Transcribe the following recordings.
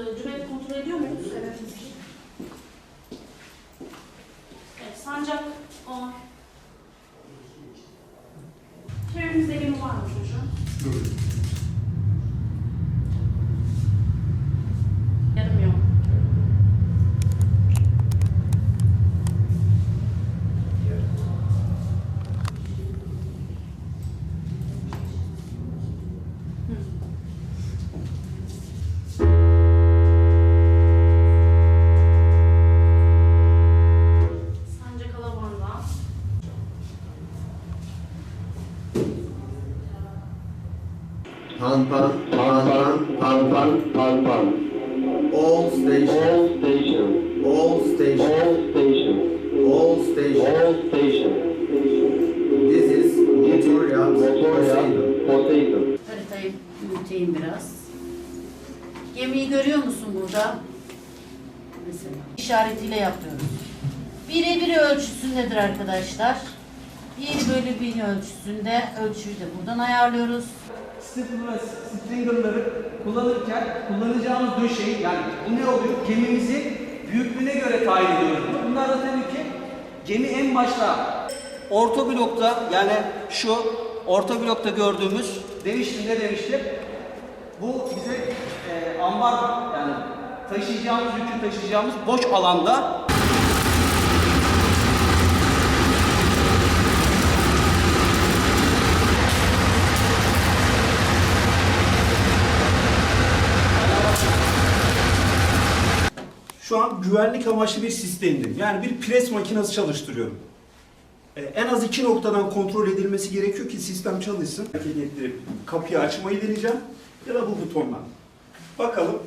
e, Cüneyt kontrol ediyor muyuz? Evet. Evet, sancak 10. Pan pan pan pan pan pan pan pan. all station All station. all station All station. all station All station. this is Motoria. Poseidon. Potato. Haritayı büyüteyim biraz. Gemiyi görüyor musun burada? Mesela işaretiyle yapıyoruz. Birebir ölçüsündedir arkadaşlar. 1 bölü 1000 ölçüsünde ölçüyü de buradan ayarlıyoruz. Stifler ve stringerları kullanırken kullanacağımız döşeyi yani bu ne oluyor? Gemimizi büyüklüğüne göre tayin ediyoruz. Bunlar da tabii ki gemi en başta orta blokta yani şu orta blokta gördüğümüz demiştim ne demiştim? Bu bize e, ambar yani taşıyacağımız yükü taşıyacağımız boş alanda Şu an güvenlik amaçlı bir sistemdim. Yani bir pres makinesi çalıştırıyorum. Ee, en az iki noktadan kontrol edilmesi gerekiyor ki sistem çalışsın. Hareket ettirip kapıyı açmayı deneyeceğim ya da bu butonla. Bakalım.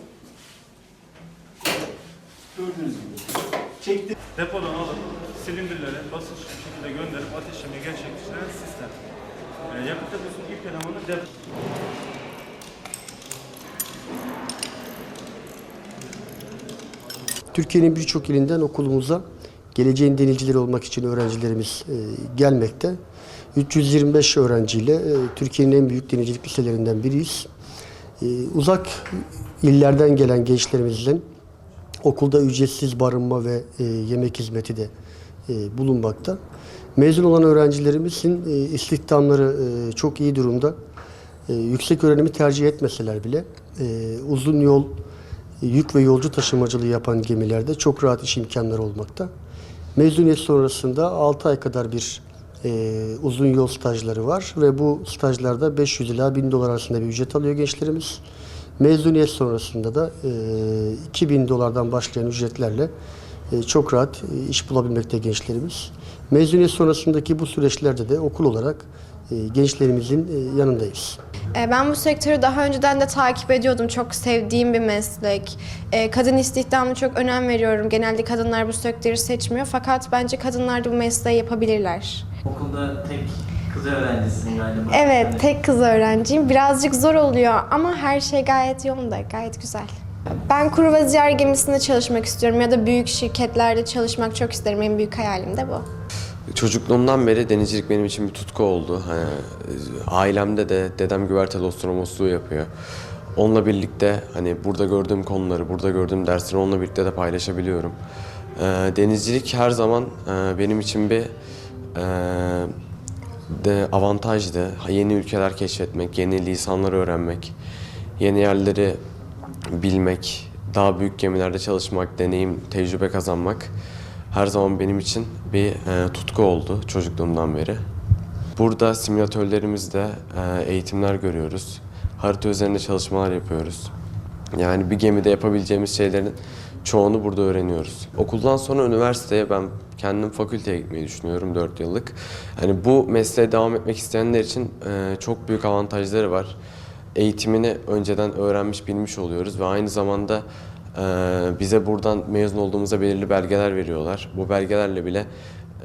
Gördüğünüz gibi. Çekti. Depodan alıp silindirlere basınç bir şekilde gönderip ateşleme gerçekleştiren sistem. Ee, yakıt ilk elemanı depo. Türkiye'nin birçok ilinden okulumuza geleceğin denizcileri olmak için öğrencilerimiz e, gelmekte. 325 öğrenciyle e, Türkiye'nin en büyük denizcilik liselerinden biriyiz. E, uzak illerden gelen gençlerimizin okulda ücretsiz barınma ve yemek hizmeti de bulunmakta. Mezun olan öğrencilerimizin istihdamları çok iyi durumda. Yüksek öğrenimi tercih etmeseler bile uzun yol yük ve yolcu taşımacılığı yapan gemilerde çok rahat iş imkanları olmakta. Mezuniyet sonrasında 6 ay kadar bir e, uzun yol stajları var ve bu stajlarda 500 ila 1000 dolar arasında bir ücret alıyor gençlerimiz. Mezuniyet sonrasında da e, 2000 dolardan başlayan ücretlerle e, çok rahat e, iş bulabilmekte gençlerimiz. Mezuniyet sonrasındaki bu süreçlerde de okul olarak gençlerimizin e, yanındayız. E, Ben bu sektörü daha önceden de takip ediyordum. Çok sevdiğim bir meslek. E, Kadın istihdamına çok önem veriyorum. Genelde kadınlar bu sektörü seçmiyor. Fakat bence kadınlar da bu mesleği yapabilirler. Okulda tek kız öğrencisin galiba. Evet, Yani tek kız öğrenciyim. Birazcık zor oluyor ama her şey gayet yolunda, gayet güzel. Ben kruvaziyer gemisinde çalışmak istiyorum ya da büyük şirketlerde çalışmak çok isterim. En büyük hayalim de bu. Çocukluğumdan beri denizcilik benim için bir tutku oldu. Hani, e, ailemde de dedem güverteli astronomosluğu yapıyor. Onunla birlikte hani burada gördüğüm konuları, burada gördüğüm dersleri onunla birlikte de paylaşabiliyorum. Ee, denizcilik her zaman e, benim için bir e, de avantajdı. Yeni ülkeler keşfetmek, yeni lisanları öğrenmek, yeni yerleri bilmek, daha büyük gemilerde çalışmak, deneyim, tecrübe kazanmak her zaman benim için bir e, tutku oldu çocukluğumdan beri. Burada simülatörlerimizde e, eğitimler görüyoruz. Harita üzerinde çalışmalar yapıyoruz. Yani bir gemide yapabileceğimiz şeylerin çoğunu burada öğreniyoruz. Okuldan sonra üniversiteye ben kendim fakülteye gitmeyi düşünüyorum 4 yıllık. Hani bu mesleğe devam etmek isteyenler için e, çok büyük avantajları var. Eğitimini önceden öğrenmiş bilmiş oluyoruz ve aynı zamanda e, bize buradan mezun olduğumuzda belirli belgeler veriyorlar. Bu belgelerle bile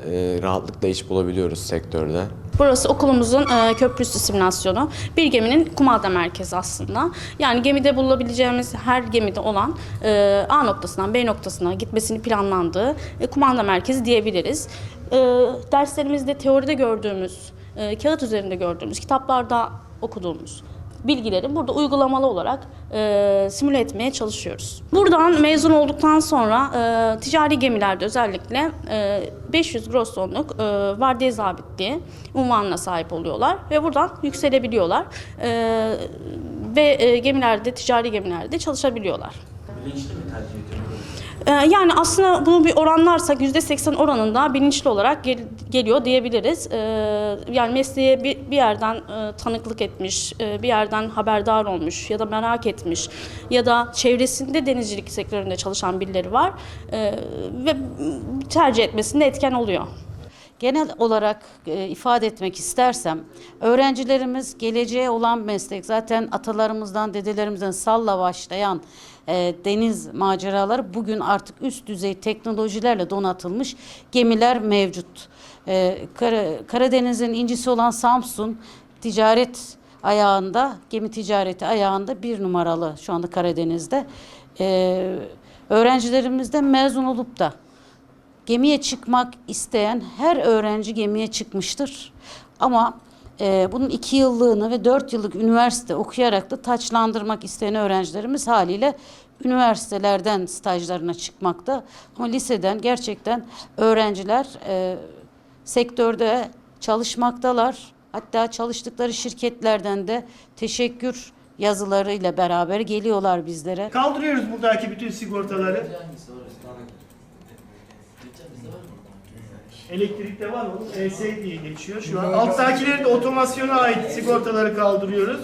e, rahatlıkla iş bulabiliyoruz sektörde. Burası okulumuzun e, köprüsü simülasyonu. Bir geminin kumanda merkezi aslında. Yani gemide bulabileceğimiz her gemide olan e, A noktasından B noktasına gitmesini planlandığı kumanda merkezi diyebiliriz. Derslerimizde teoride gördüğümüz, kağıt üzerinde gördüğümüz, kitaplarda okuduğumuz bilgileri burada uygulamalı olarak e, simüle etmeye çalışıyoruz. Buradan mezun olduktan sonra e, ticari gemilerde özellikle e, 500 gross tonluk e, vardiya zabitliği unvanına sahip oluyorlar ve buradan yükselebiliyorlar E, ve e, gemilerde, ticari gemilerde çalışabiliyorlar. Bilinçli mi tercih ediyorsunuz? Ee, Yani aslında bunu bir oranlarsak %80 oranında bilinçli olarak gel- geliyor diyebiliriz. Ee, Yani mesleğe bir, yerden e, tanıklık etmiş, e, bir yerden haberdar olmuş ya da merak etmiş ya da çevresinde denizcilik sektöründe çalışan birileri var Ee, ve tercih etmesinde etken oluyor. Genel olarak e, ifade etmek istersem öğrencilerimiz geleceğe olan meslek zaten atalarımızdan dedelerimizden salla başlayan e, deniz maceraları bugün artık üst düzey teknolojilerle donatılmış gemiler mevcut. E, Kara- Karadeniz'in incisi olan Samsun ticaret ayağında gemi ticareti ayağında bir numaralı şu anda Karadeniz'de. E, öğrencilerimiz de mezun olup da gemiye çıkmak isteyen her öğrenci gemiye çıkmıştır. Ama e, bunun iki yıllığını ve dört yıllık üniversite okuyarak da taçlandırmak isteyen öğrencilerimiz haliyle üniversitelerden stajlarına çıkmakta. Ama liseden gerçekten öğrenciler e, sektörde çalışmaktalar. Hatta çalıştıkları şirketlerden de teşekkür yazılarıyla beraber geliyorlar bizlere. Kaldırıyoruz buradaki bütün sigortaları. Elektrikte var mı? ES diye geçiyor şu an. Alttakileri de otomasyona ait sigortaları kaldırıyoruz.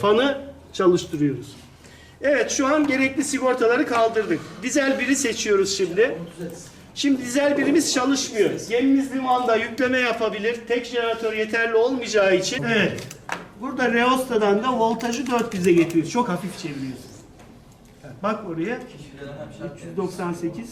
Fanı çalıştırıyoruz. Evet şu an gerekli sigortaları kaldırdık. Dizel biri seçiyoruz şimdi. Şimdi dizel birimiz çalışmıyor. Gemimiz limanda yükleme yapabilir. Tek jeneratör yeterli olmayacağı için. Evet. Burada Reosta'dan da voltajı 400'e getiriyoruz. Çok hafif çeviriyoruz. Bak oraya. 398.